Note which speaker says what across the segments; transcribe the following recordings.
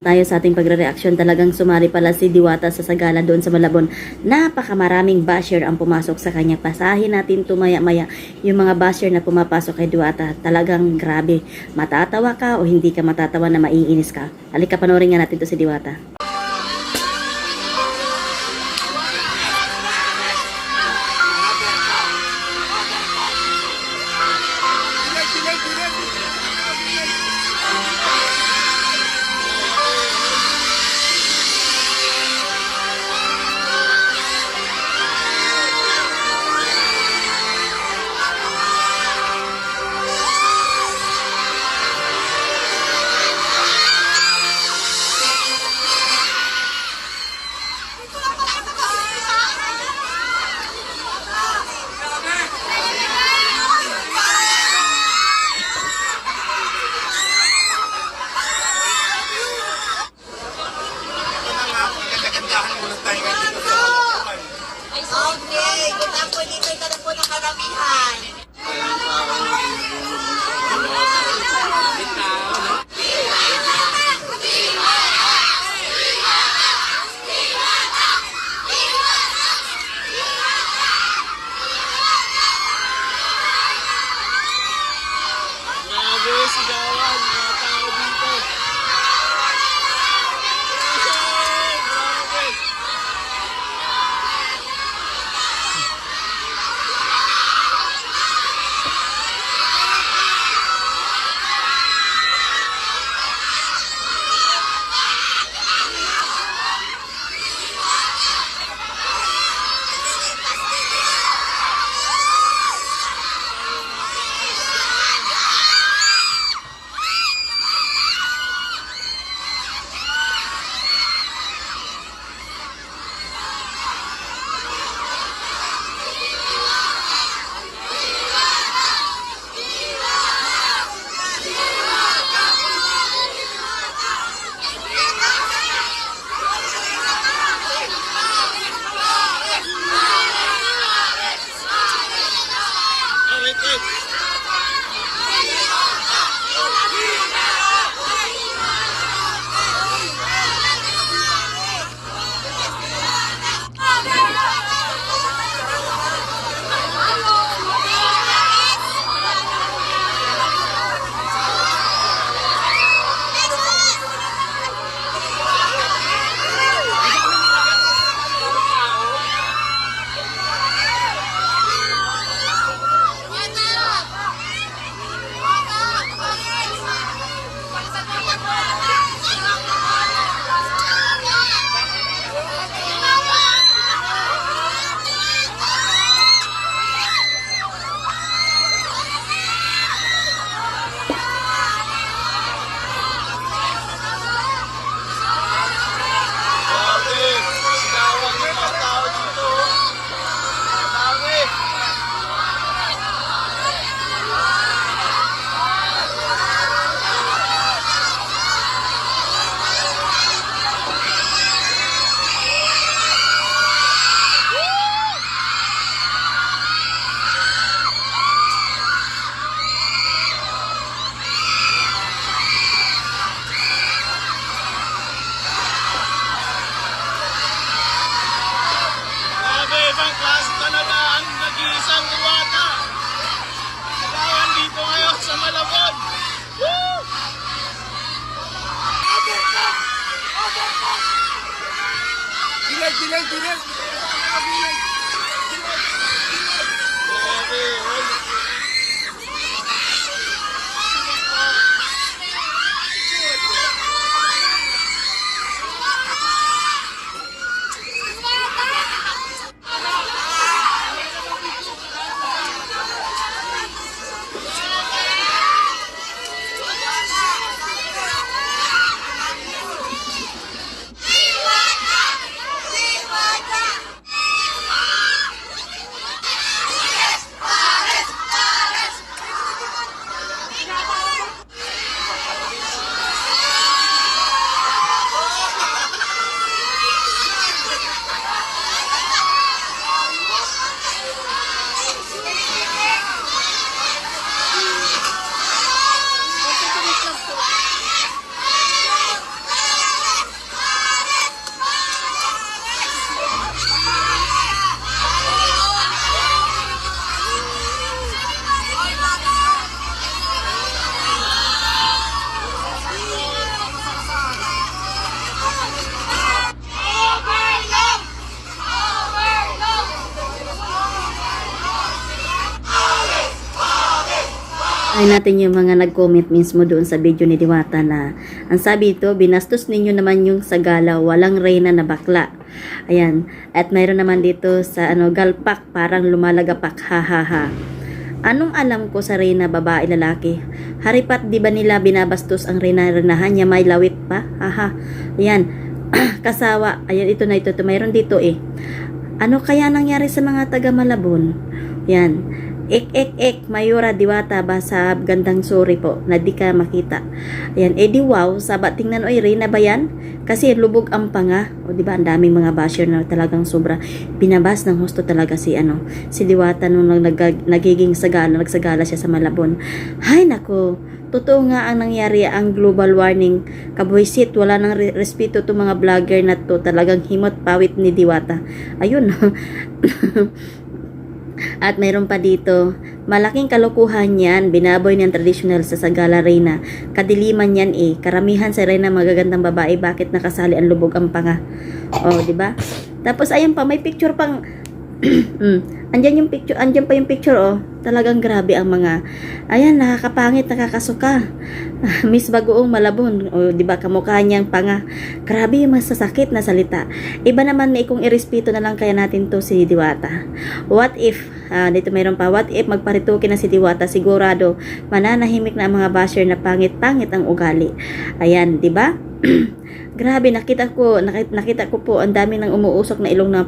Speaker 1: tayo sa ating pagre-reaction talagang sumali pala si Diwata sa Sagala doon sa Malabon. Napakamaraming basher ang pumasok sa kanya. Pasahin natin tumaya-maya yung mga basher na pumapasok kay Diwata. Talagang grabe. Matatawa ka o hindi ka matatawa na maiinis ka. Halika panoorin nga natin to si Diwata.
Speaker 2: delay, delay.
Speaker 1: Ay natin yung mga nag-comment mismo doon sa video ni Diwata na ang sabi ito, binastos ninyo naman yung sa gala, walang reyna na bakla. Ayan. At mayroon naman dito sa ano galpak, parang lumalagapak, ha ha ha. Anong alam ko sa reyna babae lalaki? Haripat di ba nila binabastos ang reyna renahan niya may lawit pa? Haha. Ayan. Kasawa. Ayan ito na ito. ito. Mayroon dito eh. Ano kaya nangyari sa mga taga Malabon? Yan. Ek, ek, ek, Mayura Diwata Basab, gandang sorry po, na di ka makita. Ayan, eh di wow, sabat tingnan, oy, Reyna ba yan? Kasi lubog ang panga. O di ba ang daming mga basher na talagang sobra. Binabas ng husto talaga si, ano, si Diwata nung nag, nag- nagiging sagala, nagsagala siya sa Malabon. Hay nako, totoo nga ang nangyari ang global warning. Kabuisit, wala nang re- respeto to mga vlogger na to. Talagang himot pawit ni Diwata. Ayun, At mayroon pa dito, malaking kalukuhan yan, binaboy ng traditional sa Sagala Reyna. Kadiliman yan eh, karamihan sa Reyna magagandang babae, bakit nakasali ang lubog ang panga? Oh, di ba? Tapos ayun pa, may picture pang mm. Andyan yung picture, andyan pa yung picture oh. Talagang grabe ang mga ayan nakakapangit, nakakasuka. Miss Bagoong Malabon, o di ba kamukha niyang panga. Grabe yung masasakit na salita. Iba naman na kung irespeto na lang kaya natin to si Diwata. What if, ah, dito mayroon pa, what if magparituki na si Diwata, sigurado mananahimik na ang mga basher na pangit-pangit ang ugali. Ayan, di ba? Grabe, nakita ko, nakita, nakita ko po ang dami ng umuusok na ilong na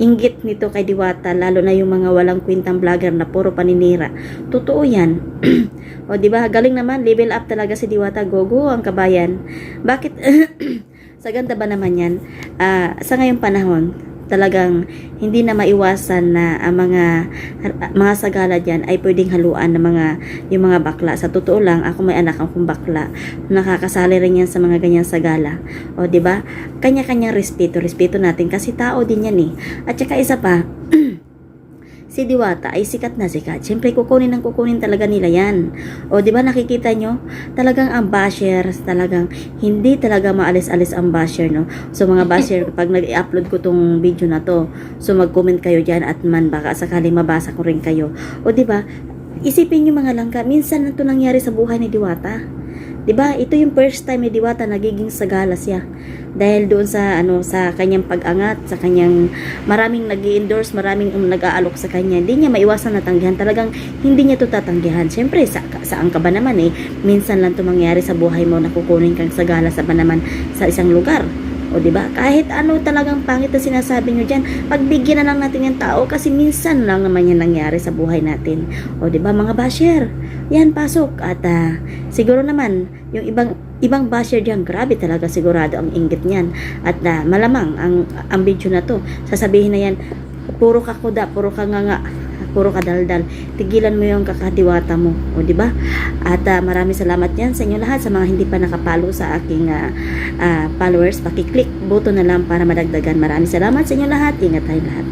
Speaker 1: inggit nito kay Diwata, lalo na yung mga walang kwintang vlogger na puro paninira. Totoo yan. o, di ba? Galing naman, level up talaga si Diwata. Gogo ang kabayan. Bakit? sa ganda ba naman yan? Ah, sa ngayong panahon, talagang hindi na maiwasan na ang mga mga sagala diyan ay pwedeng haluan ng mga yung mga bakla. Sa totoo lang, ako may anak akong bakla. Nakakasali rin yan sa mga ganyang sagala. O, di ba? Kanya-kanyang respeto. Respeto natin kasi tao din yan eh. At saka isa pa, si Diwata ay sikat na sikat. Siyempre, kukunin ng kukunin talaga nila yan. O, di ba nakikita nyo? Talagang ang bashers, talagang hindi talaga maalis-alis ang basher, no? So, mga basher, kapag nag-upload ko tong video na to, so mag-comment kayo dyan at man baka sakali mabasa ko rin kayo. O, di ba? Isipin nyo mga langka, minsan na to nangyari sa buhay ni Diwata. 'Di ba? Ito yung first time ni Diwata nagiging sagala siya. Dahil doon sa ano sa kanyang pag-angat, sa kanyang maraming nag-endorse, maraming um, nag-aalok sa kanya. Hindi niya maiwasan na tanggihan. Talagang hindi niya to tatanggihan. Siyempre, sa, saan ka ba naman eh? Minsan lang to mangyari sa buhay mo na kukunin kang sagala sa ba naman sa isang lugar. O di ba? Kahit ano talagang pangit na sinasabi nyo diyan, pagbigyan na lang natin yung tao kasi minsan lang naman yan nangyari sa buhay natin. O di ba mga basher? Yan pasok at ah, siguro naman yung ibang ibang basher diyan grabe talaga sigurado ang inggit niyan at ah, malamang ang ang video na to sasabihin na yan puro ka kuda, puro ka nga nga puro kadaldal. Tigilan mo yung kakadiwata mo. O, di ba? At ah, maraming salamat yan sa inyo lahat. Sa mga hindi pa nakapalo sa aking ah, ah, followers, pakiclick button na lang para madagdagan. Maraming salamat sa inyo lahat. Ingat tayong lahat.